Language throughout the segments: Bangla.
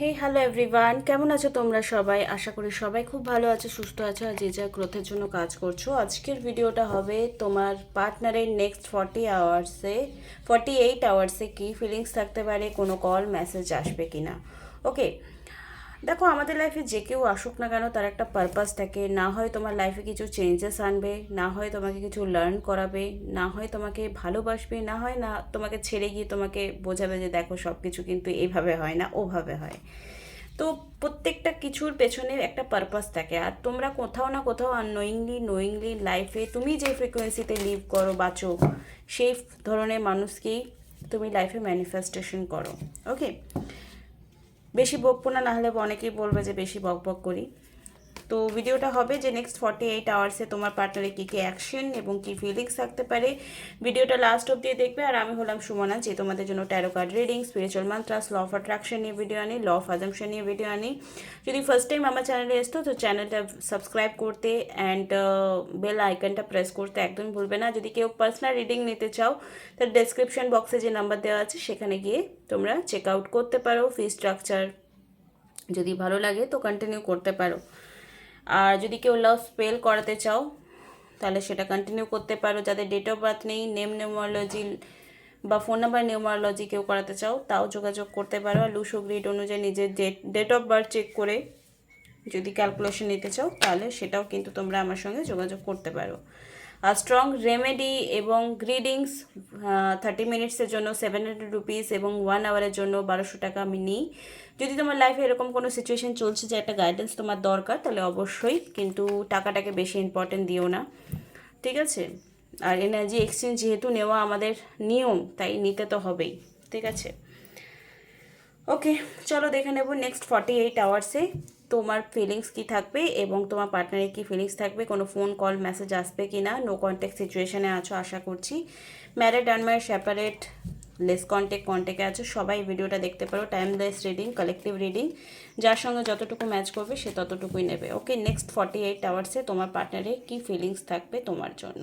হে হ্যালো এভরিওয়ান কেমন আছো তোমরা সবাই? আশা করি সবাই খুব ভালো আছো, সুস্থ আছো আর যে যা গ্রোথের জন্য কাজ করছ। আজকের ভিডিওটা হবে তোমার পার্টনারের নেক্সট ফর্টি আওয়ার্সে ফর্টি এইট আওয়ার্সে কী ফিলিংস থাকতে পারে, কোনো কল মেসেজ আসবে কি না ওকে দেখো, আমাদের লাইফে যে কেউ আসুক না কেন, তার একটা পারপাস থাকে। না হয় তোমার লাইফে কিছু চেঞ্জেস আনবে, না হয় তোমাকে কিছু লার্ন করাবে, না হয় তোমাকে ভালোবাসবে, না হয় না তোমাকে ছেড়ে গিয়ে তোমাকে বোঝাবে যে, দেখো সব কিছু কিন্তু এইভাবে হয় না, ওভাবে হয়। তো প্রত্যেকটা কিছুর পেছনে একটা পারপাস থাকে। আর তোমরা কোথাও না কোথাও আননোয়িংলি নোয়িংলি লাইফে তুমি যে ফ্রিকোয়েন্সিতে লিভ করো, বাঁচো, সেই ধরনের মানুষকেই তুমি লাইফে ম্যানিফেস্টেশন করো। ওকে বেশি বকবো না হলে অনেকেই বলবে যে বেশি বক বক করি। তো ভিডিওটা হবে যে নেক্সট ফর্টি এইট আওয়ার্সে তোমার পার্টনারে কী কী অ্যাকশন এবং কী ফিলিংস থাকতে পারে। ভিডিওটা লাস্ট অব্দি দেখবে। আর আমি হলাম সুমনা, যে তোমাদের জন্য tarot card reading spiritual mantras law of attraction নিয়ে ভিডিও আনি ল অফ আজামশন নিয়ে ভিডিও আনি। যদি ফার্স্ট টাইম আমার চ্যানেলে এসতো তো চ্যানেলটা সাবস্ক্রাইব করতে অ্যান্ড বেল আইকনটা প্রেস করতে একদম ভুলবে না। যদি কেউ পার্সোনাল রিডিং নিতে চাও তার ডেসক্রিপশন বক্সে যে নাম্বার দেওয়া আছে, সেখানে গিয়ে তোমরা চেক আউট করতে পারো। ফি স্ট্রাকচার যদি ভালো লাগে, তো কন্টিনিউ করতে পারো। আর যদি কেউ লাভ স্পেল করাতে চাও, তাহলে সেটা কন্টিনিউ করতে পারো। যাদের ডেট অফ বার্থ নেই নেম নিউমারোলজি বা ফোন নাম্বার নিউমারোলজি কেউ করাতে চাও, তাও যোগাযোগ করতে পারো। আর লুসো গ্রিড অনুযায়ী নিজের date date of birth check করে যদি ক্যালকুলেশন নিতে চাও, তাহলে সেটাও কিন্তু তোমরা আমার সঙ্গে যোগাযোগ করতে পারো। স্ট্রং রেমেডি এবং গ্রিডিংস থার্টি মিনিটসের জন্য সেভেন হান্ড্রেড রুপিস এবং ওয়ান আওয়ারের জন্য বারোশো টাকা আমি নিই যদি তোমার লাইফে এরকম কোনো সিচুয়েশন চলছে যে একটা গাইডেন্স তোমার দরকার, তাহলে অবশ্যই কিন্তু টাকাটাকে বেশি ইম্পর্টেন্ট দিও না। ঠিক আছে? আর এনার্জি এক্সচেঞ্জ যেহেতু নেওয়া আমাদের নিয়ম, তাই নিতে তো হবেই। ঠিক আছে? ওকে চলো দেখে নেব নেক্সট ফর্টি এইট আওয়ার্সে তোমার ফিলিংস কি থাকবে এবং তোমার পার্টনারের কি ফিলিংস থাকবে? কোনো ফোন কল মেসেজ আসবে কি না নো কন্ট্যাক্ট সিচুয়েশানে আছো, আশা করছি। Married unmarried separate less contact কন্ট্যাক্টে আছো। সবাই ভিডিওটা দেখতে পারো। টাইমলেস রিডিং কালেকটিভ রিডিং যার সঙ্গে যতটুকু ম্যাচ করবে, সে ততটুকুই নেবে। ওকে নেক্সট ফর্টি এইট আওয়ার্সে তোমার পার্টনারের কী ফিলিংস থাকবে তোমার জন্য?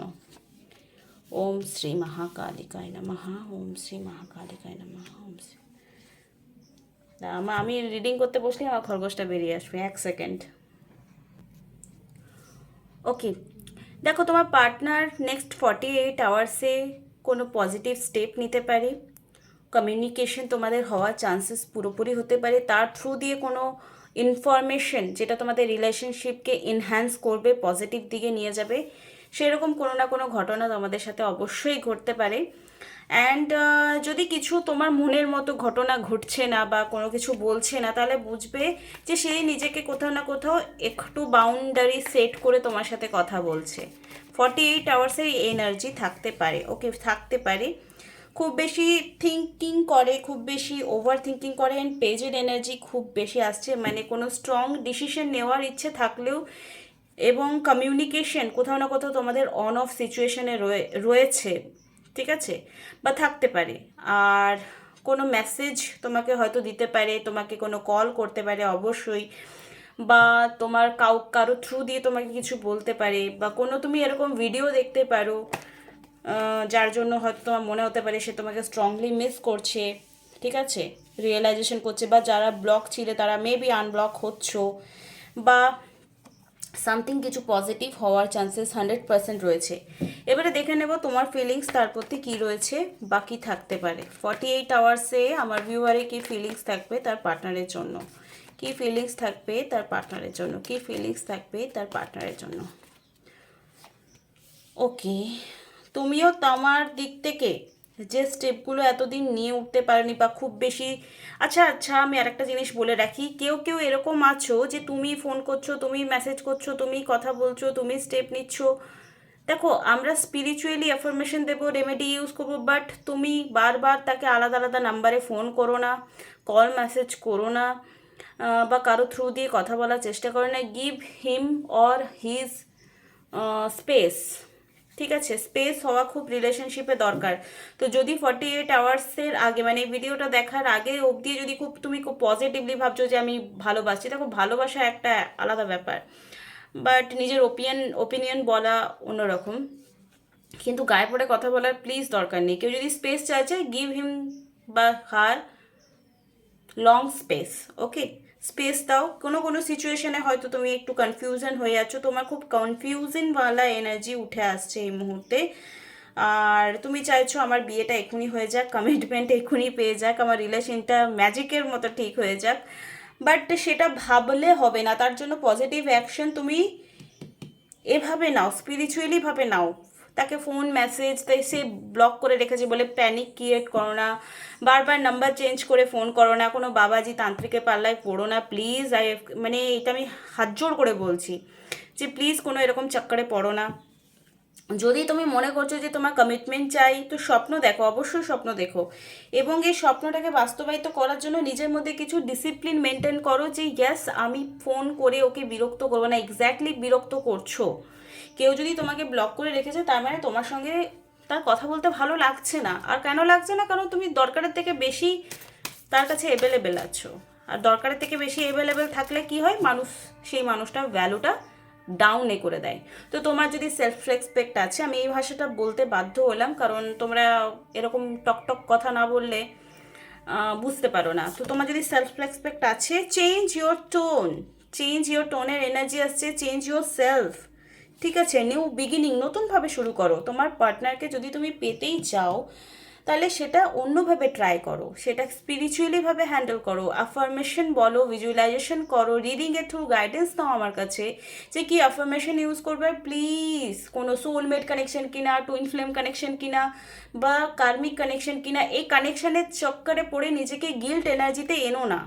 ওম শ্রী মহাকালিকায় নমঃ, ওম শ্রী মহাকালিকায় নমঃ, ওম শ্রী না, আমা- আমি রিডিং করতে বসলে আমার খরগোশটা বেরিয়ে আসবে এক সেকেন্ড ওকে দেখো তোমার পার্টনার নেক্সট ফর্টি এইট আওয়ার্সে কোনো পজিটিভ স্টেপ নিতে পারে কমিউনিকেশন তোমাদের হওয়ার চান্সেস পুরোপুরি হতে পারে তার থ্রু দিয়ে কোনো ইনফরমেশন যেটা তোমাদের রিলেশনশিপকে এনহ্যান্স করবে পজিটিভ দিকে নিয়ে যাবে সেরকম কোনো না কোনো ঘটনা তোমাদের সাথে অবশ্যই ঘটতে পারে। অ্যান্ড যদি কিছু তোমার মনের মতো ঘটনা ঘটছে না বা কোনো কিছু বলছে না, তাহলে বুঝবে যে সে নিজেকে কোথাও না কোথাও একটু বাউন্ডারি সেট করে তোমার সাথে কথা বলছে। ফর্টি এইট আওয়ার্সের এনার্জি থাকতে পারে ওকে থাকতে পারে। খুব বেশি থিঙ্কিং করে, খুব বেশি ওভার থিঙ্কিং করে অ্যান্ড পেজের এনার্জি খুব বেশি আসছে মানে কোনো স্ট্রং ডিসিশন নেওয়ার ইচ্ছে থাকলেও এবং কমিউনিকেশন কোথাও না কোথাও তোমাদের অন অফ সিচুয়েশনে রয়েছে, ঠিক আছে? বা থাকতে পারে। আর কোনো মেসেজ তোমাকে হয়তো দিতে পারে, তোমাকে কোনো কল করতে পারে অবশ্যই, বা তোমার কাউ, কারও থ্রু দিয়ে তোমাকে কিছু বলতে পারে, বা কোনো তুমি এরকম ভিডিও দেখতে পারো যার জন্য হয়তো তোমার মনে হতে পারে সে তোমাকে স্ট্রংলি মিস করছে, ঠিক আছে? রিয়েলাইজেশন করছে, বা যারা ব্লক ছিলে তারা মেবি আনব্লক হচ্ছ, বা সামথিং কিছু পজিটিভ হওয়ার চান্সেস হান্ড্রেড পার্সেন্ট রয়েছে। এবারে দেখে নেব তোমার ফিলিংস তার প্রতি কী রয়েছে বাকি থাকতে পারে। ফর্টি এইট আওয়ার্সে আমার ভিউয়ারে কী ফিলিংস থাকবে তার পার্টনারের জন্য? কী ফিলিংস থাকবে তার পার্টনারের জন্য? কী ফিলিংস থাকবে তার পার্টনারের জন্য? ওকে তুমিও তোমার দিক থেকে যে স্টেপগুলো এতদিন নিয়ে উঠতে পারেনি বা খুব বেশি আচ্ছা আচ্ছা আমি আরেকটা জিনিস বলে রাখি। কেউ কেউ এরকম আছো যে তুমি ফোন করছ, তুমি মেসেজ করছ, তুমি কথা বলছো, তুমি স্টেপ নিচ্ছ। দেখো, আমরা স্পিরিচুয়ালি অ্যাফরমেশন দেবো রেমেডি ইউজ করব বাট তুমি বারবার তাকে আলাদা আলাদা নাম্বারে ফোন করো না কল মেসেজ করো না বা কারও থ্রু দিয়ে কথা বলার চেষ্টা করো না। Give him or his space ঠিক আছে স্পেস হওয়া খুব রিলেশনশিপে দরকার। তো যদি ফর্টি এইট আওয়ার্সের আগে মানে এই ভিডিওটা দেখার আগে অবধি যদি খুব, তুমি খুব পজিটিভলি ভাবছ যে আমি ভালোবাসছি দেখো ভালোবাসা একটা আলাদা ব্যাপার। বাট নিজের ওপিনিয়ন ওপিনিয়ন বলা অন্যরকম। কিন্তু গায়ে পড়ে কথা বলার প্লিজ দরকার নেই। কেউ যদি স্পেস চাইছে গিভ হিম বা her long space okay space দাও। কোনো কোনো সিচুয়েশনে হয়তো তুমি একটু কনফিউশন হয়ে যাচ্ছ তোমার খুব কনফিউশনওয়ালা এনার্জি উঠে আসছে এই মুহূর্তে। আর তুমি চাইছো আমার বিয়েটা এক্ষুনি হয়ে যাক কমিটমেন্ট এক্ষুনি পেয়ে যাক, আমার রিলেশনটা ম্যাজিকের মতো ঠিক হয়ে যাক। বাট সেটা ভাবলে হবে না। তার জন্য পজিটিভ অ্যাকশন তুমি এভাবে নাও স্পিরিচুয়ালিভাবে নাও। তাকে ফোন মেসেজ তাই সে ব্লক করে রেখেছে বলে প্যানিক ক্রিয়েট করো না। বারবার নাম্বার চেঞ্জ করে ফোন করো না। কোনো বাবাজি তান্ত্রিকের পাল্লায় পড়ো না প্লিজ আই মানে এটা আমি হাত জোর করে বলছি যে প্লিজ কোনো এরকম চক্করে পড়ো না। যদি তুমি মনে করছ যে তোমার কমিটমেন্ট চাই, তো স্বপ্ন দেখো, অবশ্যই স্বপ্ন দেখো। এবং এই স্বপ্নটাকে বাস্তবায়িত করার জন্য নিজের মধ্যে কিছু ডিসিপ্লিন মেনটেন করো যে ইয়েস আমি ফোন করে ওকে বিরক্ত করব না এক্স্যাক্টলি বিরক্ত করছ। কেউ যদি তোমাকে ব্লক করে রেখেছে, তার মানে তোমার সঙ্গে তার কথা বলতে ভালো লাগছে না। আর কেন লাগছে না? কারণ তুমি দরকারের থেকে বেশি তার কাছে অ্যাভেলেবেল আছো। আর দরকারের থেকে বেশি অ্যাভেলেবেল থাকলে কি হয়? মানুষ, সেই মানুষটার ভ্যালুটা ডাউনে করে দেয়। তো তোমার যদি সেলফ রেসপেক্ট আছে, আমি এই ভাষাটা বলতে বাধ্য হলাম, কারণ তোমরা এরকম টকটক কথা না বললে বুঝতে পারো না। তো তোমার যদি সেলফ রেসপেক্ট আছে change your tone change your টোনের এনার্জি আসছে চেঞ্জ ইওর সেলফ ঠিক আছে নিউ বিগিনিং নতুনভাবে শুরু করো। তোমার পার্টনারকে যদি তুমি পেতেই চাও তাহলে সেটা অন্যভাবে ট্রাই করো। সেটা স্পিরিচুয়ালিভাবে হ্যান্ডেল করো। আফার্মেশন বলো ভিজুয়ালাইজেশন করো রিডিংয়ের থ্রু গাইডেন্স নাও আমার কাছে যে কি আফার্মেশন ইউজ করবে। প্লিজ কোনো সোলমেট কানেকশন কিনা টুইন ফ্লেম কানেকশন কিনা বা কার্মিক কানেকশন কিনা, এই কানেকশনের চক্করে পড়ে নিজেকে গিল্ট এনার্জিতে এনো না।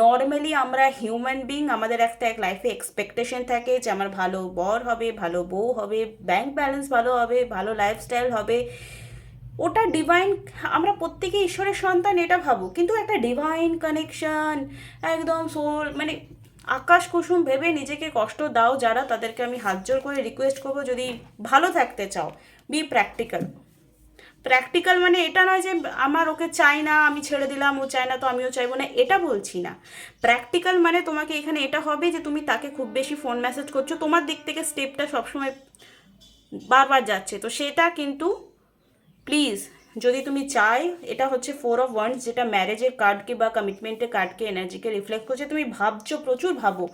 নর্মালি আমরা হিউম্যান বিং আমাদের একটা এক লাইফে এক্সপেকটেশন থাকে যে আমার ভালো বর হবে, ভালো বউ হবে ব্যাংক ব্যালেন্স ভালো হবে, ভালো লাইফস্টাইল হবে। ওটা ডিভাইন আমরা প্রত্যেকে ঈশ্বরের সন্তান, এটা ভাবো। কিন্তু একটা ডিভাইন কানেকশন একদম সোল মানে আকাশ কুসুম ভেবে নিজেকে কষ্ট দাও যারা, তাদেরকে আমি হাত জোর করে রিকোয়েস্ট করব, যদি ভালো থাকতে চাও বি প্র্যাকটিক্যাল প্র্যাকটিক্যাল মানে এটা নয় যে আমার ওকে চাই না, আমি ছেড়ে দিলাম, ও চায় না তো আমিও চাইব না, এটা বলছি না। প্র্যাকটিক্যাল মানে তোমাকে এখানে এটা হবে যে তুমি তাকে খুব বেশি ফোন মেসেজ করছ, তোমার দিক থেকে স্টেপটা সবসময় বারবার যাচ্ছে। তো সেটা কিন্তু প্লিজ যদি তুমি চাই, এটা হচ্ছে ফোর অফ ওয়ান্স যেটা ম্যারেজের কার্ডকে বা কমিটমেন্টের কার্ডকে এনার্জিকে রিফ্লেক্ট করছে। তুমি ভাবছ, প্রচুর ভাবো।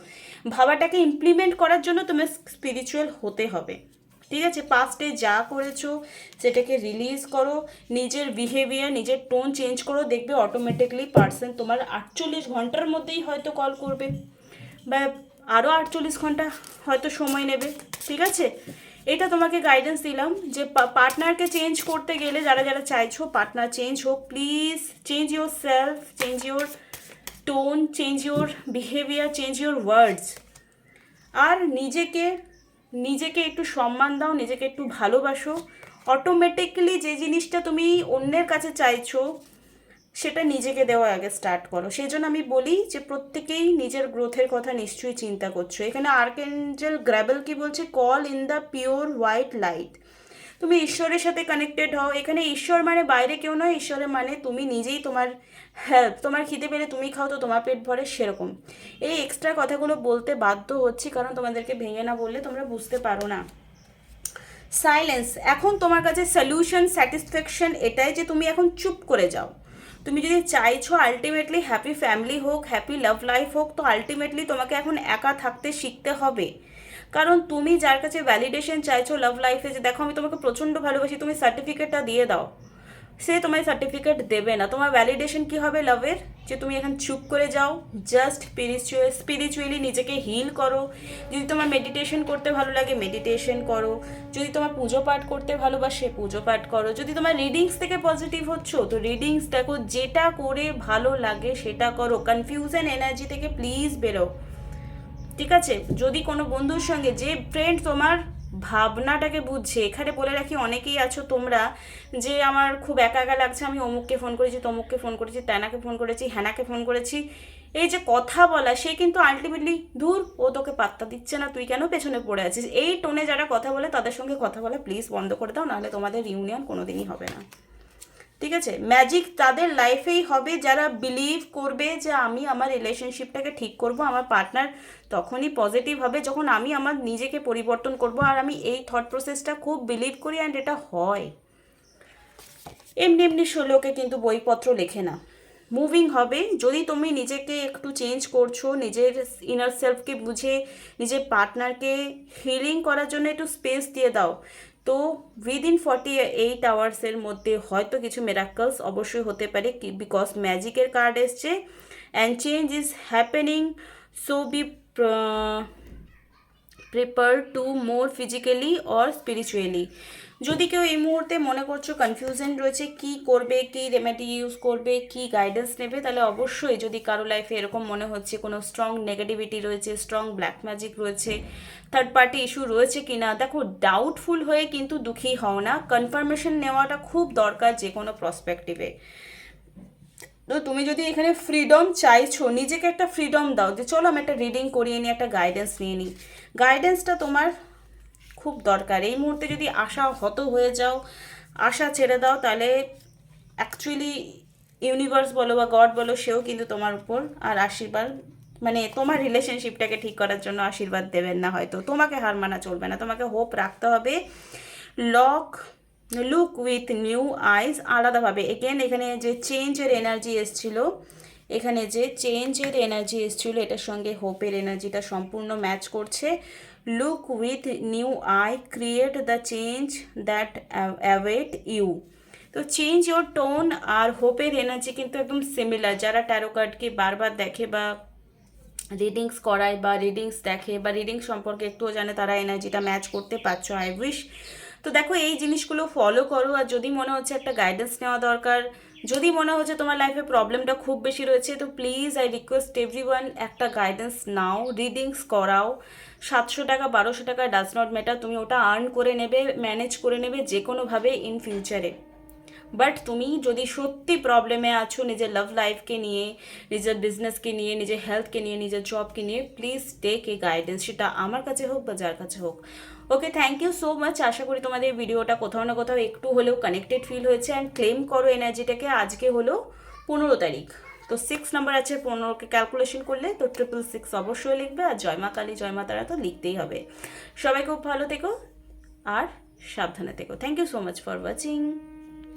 ভাবাটাকে ইমপ্লিমেন্ট করার জন্য তুমি স্পিরিচুয়াল হতে হবে। ঠিক আছে? পাস্টে যা করেছ, সেটাকে রিলিজ করো। নিজের বিহেভিয়ার নিজের টোন চেঞ্জ করো। দেখবে অটোমেটিকলি পার্সন তোমার আটচল্লিশ ঘণ্টার মধ্যেই হয়তো কল করবে। বা আরও আটচল্লিশ ঘণ্টা হয়তো সময় নেবে। ঠিক আছে? এটা তোমাকে গাইডেন্স দিলাম যে পার্টনারকে চেঞ্জ করতে গেলে যারা যারা চাইছো পার্টনার চেঞ্জ হোক please change your self change your tone change your behaviour change your words আর নিজেকে নিজেকে একটু সম্মান দাও, নিজেকে একটু ভালোবাসো। অটোমেটিক্যালি যে জিনিসটা তুমি অন্যের কাছে চাইছো সেটা নিজেকে দেওয়া আগে স্টার্ট করো। সেই জন্য আমি বলি যে প্রত্যেকেই নিজের গ্রোথের কথা নিশ্চয়ই চিন্তা করছ। এখানে আর্কেঞ্জেল গ্র্যাবেল কি বলছে? Call in the pure white light তুমি ঈশ্বরের সাথে কানেক্টেড হও। এখানে ঈশ্বর মানে বাইরে কেউ নয়, ঈশ্বরের মানে তুমি নিজেই তোমার হেল্প তোমার খিদে পেলে তুমি খাও, তো তোমার পেট ভরে সেরকম। এই এক্সট্রা কথাগুলো বলতে বাধ্য হচ্ছি, কারণ তোমাদেরকে ভেঙে না বললে তোমরা বুঝতে পারো না। সাইলেন্স এখন তোমার কাছে সলিউশন স্যাটিসফ্যাকশন এটাই যে তুমি এখন চুপ করে যাও। তুমি যদি চাইছো আলটিমেটলি হ্যাপি ফ্যামিলি হোক হ্যাপি লাভ লাইফ হোক, তো আলটিমেটলি তোমাকে এখন একা থাকতে শিখতে হবে। কারণ তুমি যার কাছে ভ্যালিডেশন চাইছো লাভ লাইফে যে দেখো আমি তোমাকে প্রচণ্ড ভালোবাসি, তুমি সার্টিফিকেটটা দিয়ে দাও। সে তোমায় সার্টিফিকেট দেবে না। তোমার ভ্যালিডেশন কি হবে লাভের? যে তুমি এখন চুপ করে যাও জাস্ট স্পিরিচুয়াল স্পিরিচুয়ালি নিজেকে হিল করো। যদি তোমার মেডিটেশন করতে ভালো লাগে মেডিটেশন করো। যদি তোমার পুজো পাঠ করতে ভালোবাসে, পুজো পাঠ করো। যদি তোমার রিডিংস থেকে পজিটিভ হচ্ছ, তো রিডিংস দেখো, যেটা করে ভালো লাগে সেটা করো। কনফিউশন এনার্জি থেকে প্লিজ বেরো। ঠিক আছে? যদি কোনো বন্ধুর সঙ্গে, যে ফ্রেন্ড তোমার ভাবনাটাকে বুঝছে। এখানে বলে রাখি, অনেকেই আছো তোমরা যে আমার খুব একা একা লাগছে, আমি অমুককে ফোন করেছি, তমুককে ফোন করেছি তেনাকে ফোন করেছি হ্যানাকে ফোন করেছি। এই যে কথা বলা, সে কিন্তু আলটিমেটলি দূর ও তোকে পাত্তা দিচ্ছে না, তুই কেন পেছনে পড়ে আছিস? এই টোনে যারা কথা বলে, তাদের সঙ্গে কথা বলা প্লিজ বন্ধ করে দাও, নাহলে তোমাদের ইউনিয়ন কোনোদিনই হবে না। ঠিক আছে? ম্যাজিক তাদের লাইফেই হবে যারা বিলিভ করবে যে আমি আমার রিলেশনশিপটাকে ঠিক করব, আমার পার্টনার তখনই পজিটিভ হবে যখন আমি আমার নিজেকে পরিবর্তন করব আর আমি এই থট প্রসেসটা খুব বিলিভ করি অ্যান্ড এটা হয়। এমনি এমনি লোকে কিন্তু বইপত্র লেখে না। মুভিং হবে, যদি তুমি নিজেকে একটু চেঞ্জ করছ, নিজের ইনার সেলফকে বুঝে, নিজের পার্টনারকে হিলিং করার জন্য একটু স্পেস দিয়ে দাও তো উইদিন ফর্টি এইট আওয়ার্সের মধ্যে হয়তো কিছু মেরাকলস অবশ্যই হতে পারে বিকজ ম্যাজিকের কার্ড এসছে and change is happening so be prepare to more physically or spiritually যদি কেউ এই মুহূর্তে মনে করছ কনফিউশন রয়েছে, কি করবে, কি রেমেডি ইউজ করবে, কি গাইডেন্স নেবে, তাহলে অবশ্যই যদি কারও লাইফে এরকম মনে হচ্ছে কোনো স্ট্রং নেগেটিভিটি রয়েছে স্ট্রং ব্ল্যাক ম্যাজিক রয়েছে থার্ড পার্টি ইস্যু রয়েছে কি না দেখো ডাউটফুল হয়ে কিন্তু দুঃখী হও না। কনফার্মেশন নেওয়াটা খুব দরকার যে কোনো প্রসপেক্টিভে তো তুমি যদি এখানে ফ্রিডম চাইছো, নিজেকে একটা ফ্রিডম দাও, যে চলো আমি একটা রিডিং করিয়ে নিই, একটা গাইডেন্স নিয়ে নিই। গাইডেন্সটা তোমার খুব দরকার। এই মুহূর্তে যদি আশা হত হয়ে যাও, আশা ছেড়ে দাও, তাহলে অ্যাকচুয়ালি ইউনিভার্স বলো বা গড বলো, সেও কিন্তু তোমার উপর আর আশীর্বাদ মানে তোমার রিলেশনশিপটাকে ঠিক করার জন্য আশীর্বাদ দেবেন না হয়তো। তোমাকে হার মানা চলবে না, তোমাকে হোপ রাখতে হবে। Lock look with new eyes আলাদাভাবে। এগেন এখানে যে চেঞ্জের এনার্জি এসছিল, এখানে যে চেঞ্জের এনার্জি এসছিল, এটার সঙ্গে হোপের এনার্জিটা সম্পূর্ণ ম্যাচ করছে। Look with new eye create the change that await you তো চেঞ্জ ইয়োর টোন আর হোপের এনার্জি কিন্তু একদম সিমিলার যারা ট্যারো কার্ডকে বারবার দেখে বা রিডিংস করায় বা রিডিংস দেখে বা রিডিং সম্পর্কে একটুও জানে, তারা এনার্জিটা ম্যাচ করতে পারছ আই উইশ তো দেখো, এই জিনিসগুলো ফলো করো। আর যদি মনে হচ্ছে একটা গাইডেন্স নেওয়া দরকার যদি মনে হচ্ছে তোমার লাইফে প্রবলেমটা খুব বেশি রয়েছে, তো প্লিজ আই রিকোয়েস্ট এভরি একটা গাইডেন্স নাও রিডিংস করাও। সাতশো টাকা, বারোশো টাকা ডাজ নট ম্যাটার তুমি ওটা আর্ন করে নেবে ম্যানেজ করে নেবে যে কোনোভাবে ইন ফিউচারে বাট তুমি যদি সত্যি প্রবলেমে আছো নিজের লাভ লাইফকে নিয়ে, নিজের বিজনেসকে নিয়ে, নিজের হেলথকে নিয়ে, নিজের জবকে নিয়ে প্লিজ টেক এ গাইডেন্স সেটা আমার কাছে হোক বা যার কাছে হোক। Okay thank you so much আশা করি তোমাদের ভিডিওটা কোথাও না কোথাও একটু হলেও কানেক্টেড ফিল হয়েছে। অ্যান্ড ক্লেম করো এনার্জিটাকে আজকে হলো পনেরো তারিখ। তো সিক্স নাম্বার আছে, পনেরোকে ক্যালকুলেশন করলে তো ট্রিপল সিক্স অবশ্যই লিখবে। আর জয় মা কালী, জয় মা তারা তো লিখতেই হবে। সবাই খুব ভালো থেকো। আর সাবধানে থেকো। Thank you so much for watching